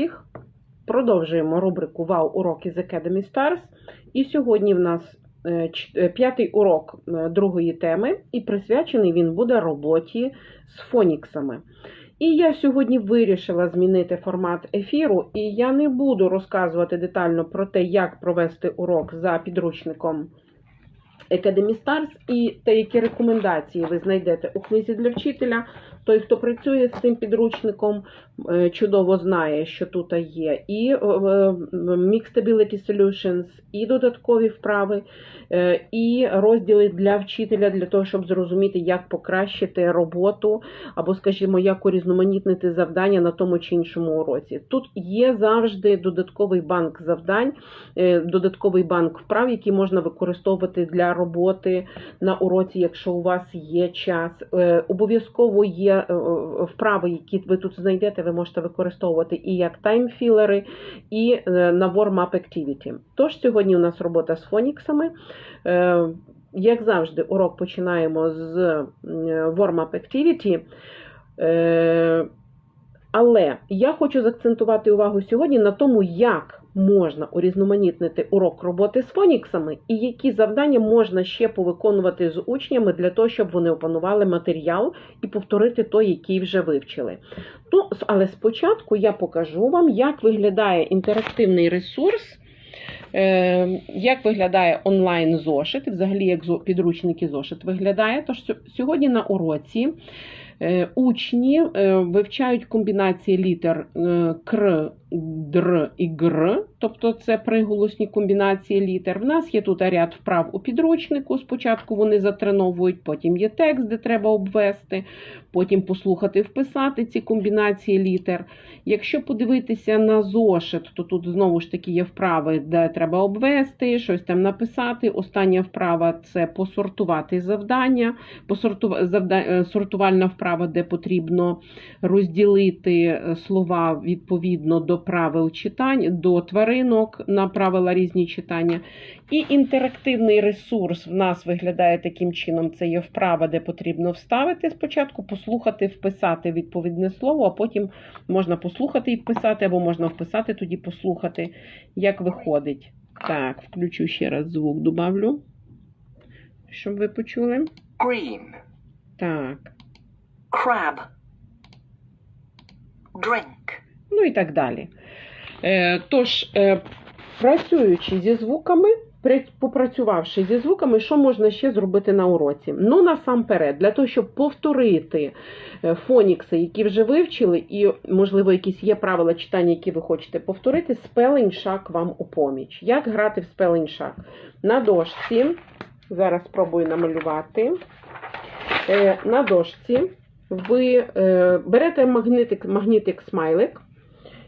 всіх! Продовжуємо рубрику Вау уроки з Academy Stars. І сьогодні в нас е, е, п'ятий урок е, другої теми, і присвячений він буде роботі з фоніксами. І я сьогодні вирішила змінити формат ефіру, і я не буду розказувати детально про те, як провести урок за підручником Academy Stars і те, які рекомендації ви знайдете у книзі для вчителя. Той, хто працює з цим підручником, е, чудово знає, що тут є і е, е, Mixed Ability Solutions, і додаткові вправи, і розділи для вчителя для того, щоб зрозуміти, як покращити роботу, або, скажімо, як урізноманітнити завдання на тому чи іншому уроці. Тут є завжди додатковий банк завдань, додатковий банк вправ, які можна використовувати для роботи на уроці, якщо у вас є час. Обов'язково є е, вправи, які ви тут знайдете, ви можете використовувати і як таймфілери, і е, на warm-up activity. Тож сьогодні у нас робота з фоніксами. Е, Як завжди, урок починаємо з warm-up activity. Але я хочу заакцентувати увагу сьогодні на тому, як можна урізноманітнити урок роботи з фоніксами і які завдання можна ще повиконувати з учнями для того, щоб вони опанували матеріал і повторити той, який вже вивчили. Ну, але спочатку я покажу вам, як виглядає інтерактивний ресурс. Е, Як виглядає онлайн зошит, взагалі як зо- підручник зошит виглядає. Тож сьо- сьогодні на уроці учні е, вивчають комбінації літер е, кр, др і гр, тобто це приголосні комбінації літер. В нас є тут ряд вправ у підручнику. Спочатку вони затреновують, потім є текст, де треба обвести, потім послухати, вписати ці комбінації літер. Якщо подивитися на зошит, то тут знову ж таки є вправи, де треба обвести, щось там написати. Остання вправа це посортувати завдання, посорту... завда... е, сортувальна вправа, де потрібно розділити е, слова відповідно до правил читань, до тваринок на правила різні читання. І інтерактивний ресурс в нас виглядає таким чином: це є вправа, де потрібно вставити спочатку, послухати, вписати відповідне слово, а потім можна послухати і вписати, або можна вписати, тоді послухати, як виходить. Так, включу ще раз звук, добавлю, щоб ви почули. green, Так. Crab, drink, ну і так далі. Е, тож, е, працюючи зі звуками, попрацювавши зі звуками, що можна ще зробити на уроці? Ну, насамперед, для того, щоб повторити е, фонікси, які вже вивчили, і, можливо, якісь є правила читання, які ви хочете повторити, Shack вам у поміч. Як грати в Shack? На дошці, зараз спробую намалювати. На дошці ви е, берете магнітик, магнітик смайлик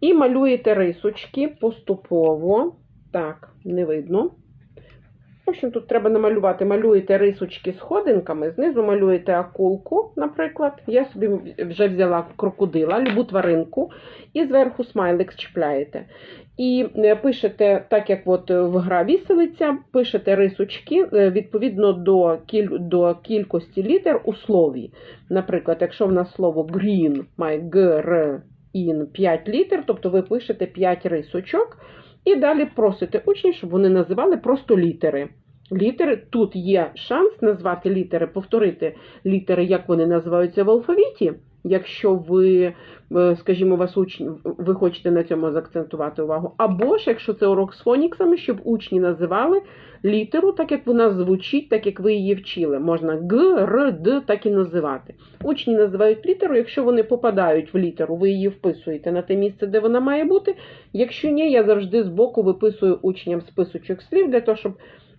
і малюєте рисочки поступово. Так, не видно. В общем, тут треба намалювати, малюєте рисочки сходинками, знизу малюєте акулку, наприклад. Я собі вже взяла крокодила, любу тваринку, і зверху смайлик чіпляєте. І е, пишете, так як от в гра віселиця, пишете рисочки е, відповідно до, кіль, до кількості літер у слові. Наприклад, якщо в нас слово green має г, р, ін 5 літер, тобто ви пишете 5 рисочок, і далі просите учнів, щоб вони називали просто літери. Літери тут є шанс назвати літери, повторити літери, як вони називаються в алфавіті. Якщо ви, е, скажімо, вас учні, ви хочете на цьому заакцентувати увагу. Або ж, якщо це урок з фоніксами, щоб учні називали літеру, так як вона звучить, так як ви її вчили. Можна Г, Р, Д так і називати. Учні називають літеру, якщо вони попадають в літеру, ви її вписуєте на те місце, де вона має бути. Якщо ні, я завжди збоку виписую учням списочок слів для того, щоб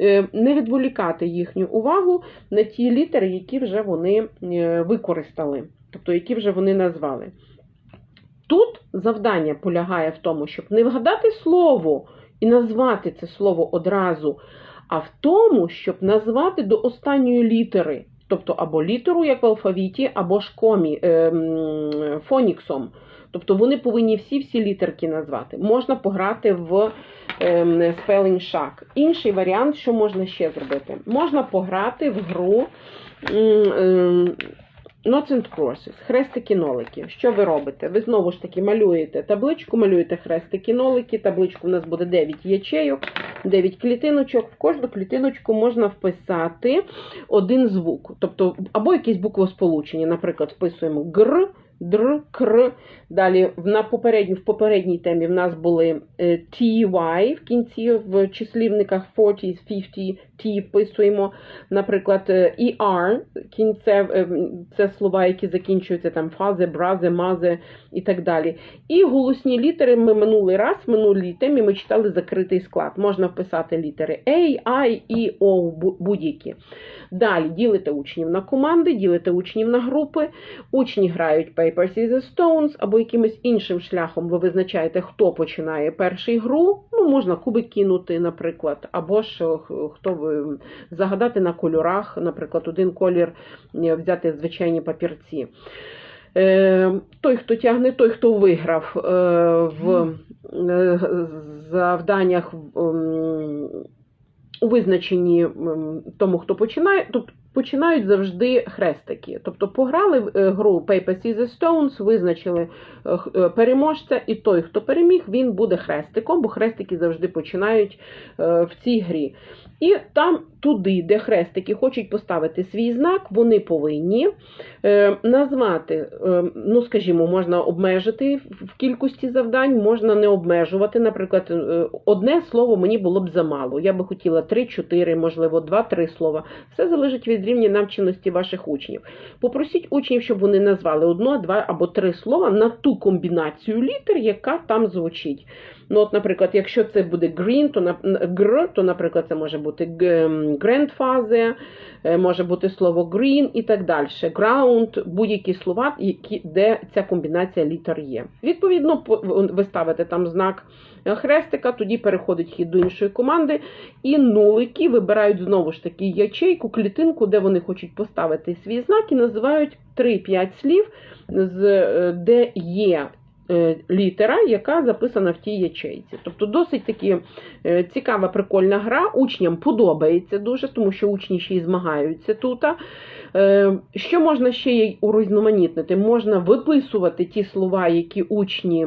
е, не відволікати їхню увагу на ті літери, які вже вони е, використали, тобто які вже вони назвали. Тут завдання полягає в тому, щоб не вгадати слово і назвати це слово одразу, а в тому, щоб назвати до останньої літери, тобто або літеру, як в алфавіті, або ж комі, е, фоніксом. Тобто вони повинні всі-всі літерки назвати. Можна пограти в ем, Spelling Shack. Інший варіант, що можна ще зробити? Можна пограти в гру м, Notes and crosses, хрестики нолики. Що ви робите? Ви знову ж таки малюєте табличку, малюєте хрестики нолики. Табличку у нас буде 9 ячейок, 9 клітиночок. В кожну клітиночку можна вписати один звук, тобто або якісь буквосполучення. Наприклад, вписуємо гр, др, кр. Далі в- на попередній, в попередній темі в нас були е, ty в кінці в числівниках 40, 50, t вписуємо. Наприклад, е, er, кінце, е, це слова, які закінчуються там фази, брази, мази і так далі. І голосні літери ми минулий раз, в минулій темі ми читали закритий склад. Можна вписати літери A, I, E, O, будь-які. Далі ділите учнів на команди, ділите учнів на групи. Учні грають Paper, Scissors, Stones або якимось іншим шляхом ви визначаєте, хто починає перший гру. Ну, можна кубик кинути, наприклад, або ж е, хто ви загадати на кольорах, наприклад, один колір е, взяти звичайні папірці. Е, той, хто тягне, той, хто виграв в завданнях у визначенні тому, хто починає, починають завжди хрестики. Тобто пограли в е, гру Paper Scissors Stones, визначили е, е, переможця, і той, хто переміг, він буде хрестиком, бо хрестики завжди починають в цій грі. І там туди, де хрестики хочуть поставити свій знак, вони повинні е, назвати, е, ну скажімо, можна обмежити в- кількості завдань, можна не обмежувати. Наприклад, е, одне слово мені було б замало. Я би хотіла 3-4, можливо, 2-3 слова. Все залежить від рівня навченості ваших учнів. Попросіть учнів, щоб вони назвали одно, два або три слова на ту комбінацію літер, яка там звучить. Ну, от, наприклад, якщо це буде green, то гр, то, наприклад, це може бути grandfather, е, може бути слово green і так далі. Ground, будь-які слова, які, де ця комбінація літер є. Відповідно, по- ви ставите там знак е, хрестика, тоді переходить хід до іншої команди, і нулики вибирають знову ж таки ячейку, клітинку, де вони хочуть поставити свій знак, і називають 3-5 слів, е, де є літера, яка записана в тій ячейці. Тобто досить таки е, цікава, прикольна гра. Учням подобається дуже, тому що учні ще й змагаються тут. Е, Що можна ще й урізноманітнити? Можна виписувати ті слова, які учні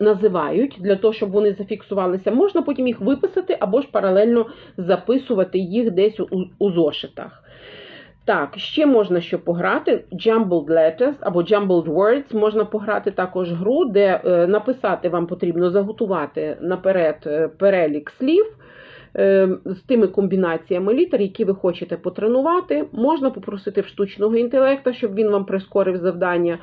називають, для того, щоб вони зафіксувалися. Можна потім їх виписати або ж паралельно записувати їх десь у, у зошитах. Так, ще можна що пограти. Jumbled Letters або Jumbled Words. Можна пограти також гру, де е, написати вам потрібно заготувати наперед е, перелік слів е, з тими комбінаціями літер, які ви хочете потренувати. Можна попросити в штучного інтелекта, щоб він вам прискорив завдання.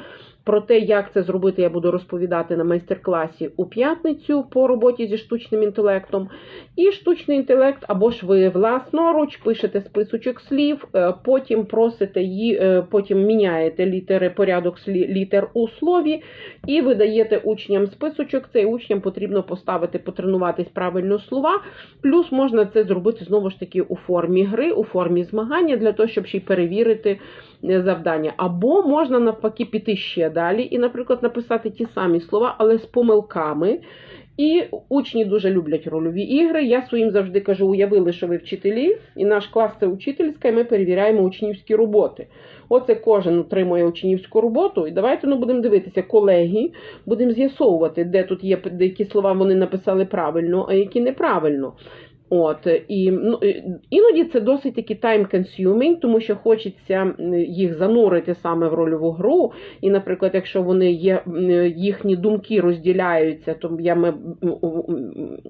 Про те, як це зробити, я буду розповідати на майстер-класі у п'ятницю по роботі зі штучним інтелектом. І штучний інтелект, або ж ви власноруч пишете списочок слів, е, потім просите її, е, потім міняєте літери, порядок літер у слові і видаєте учням списочок. Цей учням потрібно поставити, потренуватись правильно слова. Плюс можна це зробити знову ж таки у формі гри, у формі змагання, для того, щоб ще й перевірити завдання. Або можна навпаки піти ще далі і, наприклад, написати ті самі слова, але з помилками. І учні дуже люблять рольові ігри. Я своїм завжди кажу: уявили, що ви вчителі, і наш клас це учительська, і ми перевіряємо учнівські роботи. Оце кожен отримує учнівську роботу. І давайте ну, будемо дивитися, колеги, будемо з'ясовувати, де тут є деякі слова вони написали правильно, а які неправильно. От і ну іноді це досить таки time-consuming, тому що хочеться їх занурити саме в рольову гру. І, наприклад, якщо вони є їхні думки розділяються, то я ми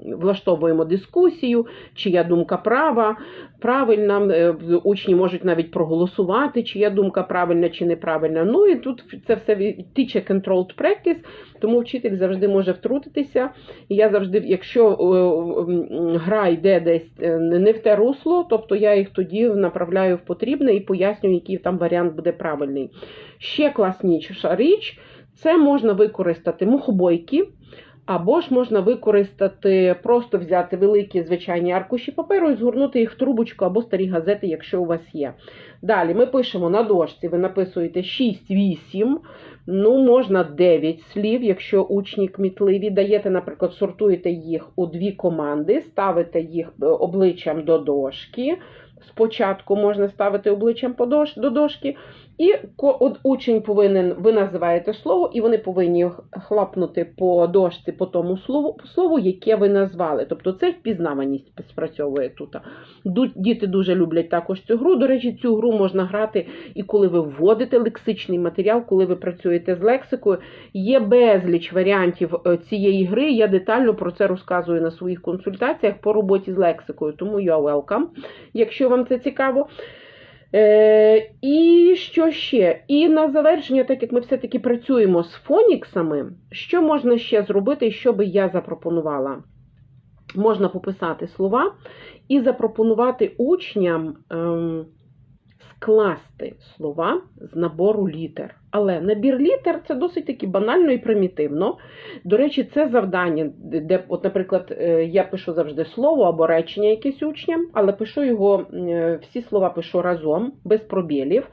влаштовуємо дискусію, чия думка права, правильна. Е, Учні можуть навіть проголосувати, чия думка правильна чи неправильна. Ну і тут це все teacher controlled practice, тому вчитель завжди може втрутитися. І я завжди, якщо е, гра йде десь е, не в те русло, тобто я їх тоді направляю в потрібне і пояснюю, який там варіант буде правильний. Ще класніша річ це можна використати мухобойки. Або ж можна використати, просто взяти великі звичайні аркуші паперу і згорнути їх в трубочку або старі газети, якщо у вас є. Далі ми пишемо на дошці, ви написуєте 6-8, ну можна 9 слів, якщо учні кмітливі. Даєте, наприклад, сортуєте їх у дві команди, ставите їх е, обличчям до дошки. Спочатку можна ставити обличчям до дошки, І от учень повинен, ви називаєте слово, і вони повинні хлапнути по дошці по тому слову, слову, яке ви назвали. Тобто це впізнаваність спрацьовує тут. Діти дуже люблять також цю гру. До речі, цю гру можна грати і коли ви вводите лексичний матеріал, коли ви працюєте з лексикою. Є безліч варіантів е, цієї гри. Я детально про це розказую на своїх консультаціях по роботі з лексикою. Тому you welcome, якщо вам це цікаво. Е, і що ще? І на завершення, так як ми все-таки працюємо з фоніксами, що можна ще зробити, що би я запропонувала? Можна пописати слова і запропонувати учням ем, скласти слова з набору літер. Але набір літер це досить таки банально і примітивно. До речі, це завдання, де, от, наприклад, е, я пишу завжди слово або речення якесь учням, але пишу його, е, всі слова пишу разом, без пробілів.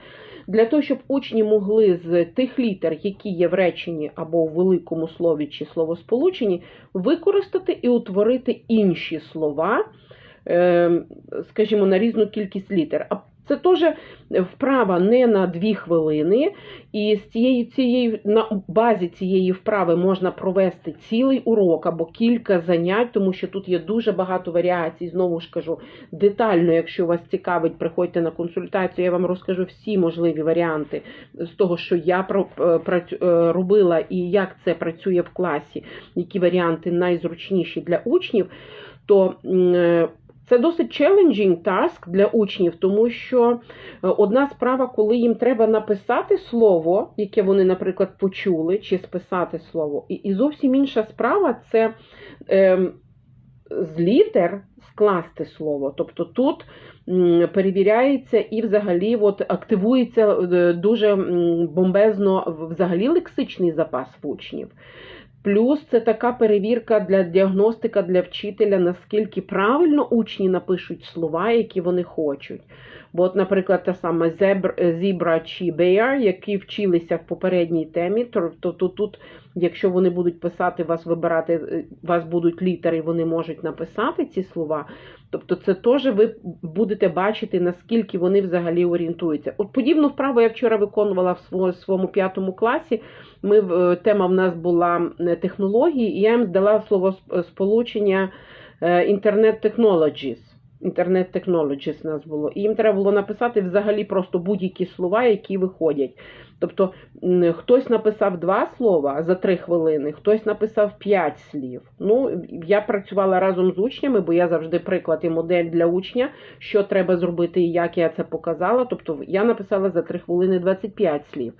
Для того, щоб учні могли з тих літер, які є в реченні або в великому слові чи словосполученні, використати і утворити інші слова, е, скажімо, на різну кількість літер. Це теж вправа не на дві хвилини, і з цієї цієї на базі цієї вправи можна провести цілий урок або кілька занять, тому що тут є дуже багато варіацій. Знову ж кажу, детально, якщо вас цікавить, приходьте на консультацію. Я вам розкажу всі можливі варіанти з того, що я е, е, робила і як це працює в класі, які варіанти найзручніші для учнів. То е, це досить challenging таск для учнів, тому що е, одна справа, коли їм треба написати слово, яке вони, наприклад, почули, чи списати слово, і, зовсім інша справа це е, з літер скласти слово. Тобто тут перевіряється і взагалі от, активується е, дуже бомбезно взагалі лексичний запас в учнів. Плюс це така перевірка для діагностика для вчителя, наскільки правильно учні напишуть слова, які вони хочуть. Бо, от, наприклад, та сама зібра чи bear, які вчилися в попередній темі, то, то, то тут, якщо вони будуть писати, вас вибирати, е, вас будуть літери, вони можуть написати ці слова. Тобто, це теж ви будете бачити, наскільки вони взагалі орієнтуються. От подібну вправу я вчора виконувала в своєму, п'ятому класі. Ми е, тема в нас була е, технології, і я їм здала слово сполучення Internet Technologies. Нас було. І їм треба було написати взагалі просто будь-які слова, які виходять. Тобто хтось написав два слова за три хвилини, хтось написав п'ять слів. Ну, я працювала разом з учнями, бо я завжди приклад і модель для учня, що треба зробити і як я це показала. Тобто я написала за три хвилини 25 слів.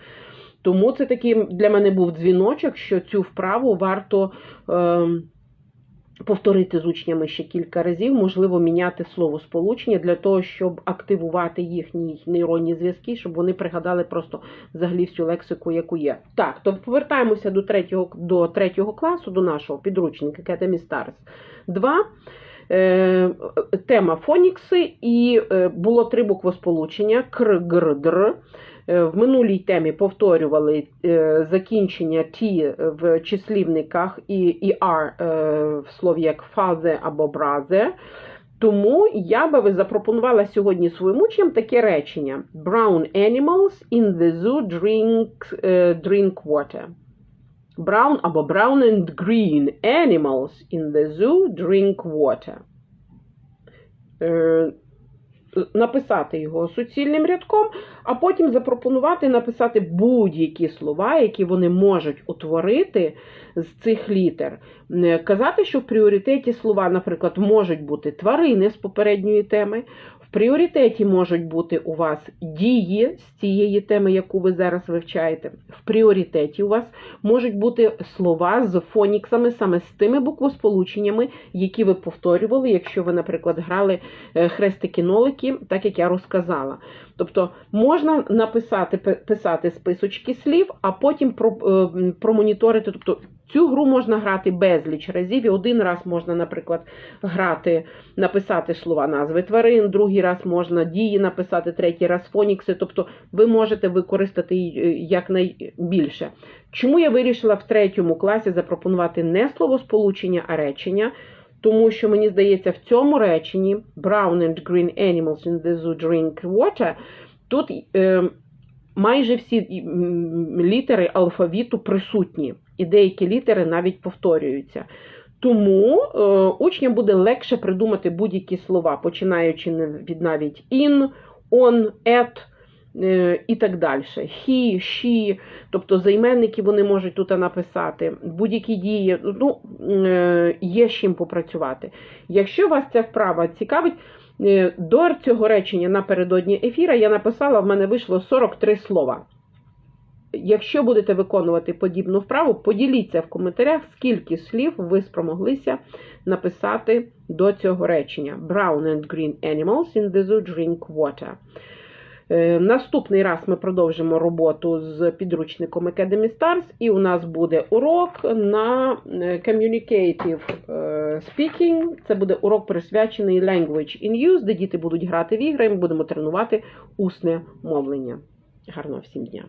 Тому це такий для мене був дзвіночок, що цю вправу варто ем, повторити з учнями ще кілька разів, можливо, міняти слово сполучення для того, щоб активувати їхні нейронні зв'язки, щоб вони пригадали просто взагалі всю лексику, яку є. Так, то повертаємося до третього, до третього класу, до нашого підручника Academy Stars 2. Е, тема фонікси, і е, було три буквосполучення кр, гр, др. Е, В минулій темі повторювали е, закінчення ті в числівниках і, і R е, в слові як фазе або бразе. Тому я би запропонувала сьогодні своїм учням таке речення: Brown animals in the zoo drink, drink water. Brown або brown and green animals in the zoo drink water. Написати його суцільним рядком, а потім запропонувати написати будь-які слова, які вони можуть утворити з цих літер. Е, Казати, що в пріоритеті слова, наприклад, можуть бути тварини з попередньої теми. Пріоритеті можуть бути у вас дії з цієї теми, яку ви зараз вивчаєте. В пріоритеті у вас можуть бути слова з фоніксами, саме з тими буквосполученнями, які ви повторювали, якщо ви, наприклад, грали е, хрестики-нолики, так як я розказала. Тобто можна написати писати списочки слів, а потім про, е, промоніторити. Тобто цю гру можна грати безліч разів. І один раз можна, наприклад, грати, написати слова назви тварин, другий раз можна дії написати, третій раз фонікси. Тобто ви можете використати е, якнайбільше. Чому я вирішила в третьому класі запропонувати не словосполучення, а речення? Тому що мені здається, в цьому реченні Brown and green animals in the zoo drink water. Тут е, майже всі літери алфавіту присутні, і деякі літери навіть повторюються. Тому е, учням буде легше придумати будь-які слова, починаючи від навіть in, on, at і так далі. He, she, тобто займенники вони можуть тут написати, будь-які дії, ну, е, є з чим попрацювати. Якщо вас ця вправа цікавить, е, до цього речення напередодні ефіра я написала, в мене вийшло 43 слова. Якщо будете виконувати подібну вправу, поділіться в коментарях, скільки слів ви спромоглися написати до цього речення. Brown and green animals in the zoo drink water. Е, Наступний раз ми продовжимо роботу з підручником Academy Stars, і у нас буде урок на е, Communicative е, Speaking. Це буде урок присвячений Language in Use, де діти будуть грати в ігри, і ми будемо тренувати усне мовлення. Гарного всім дня!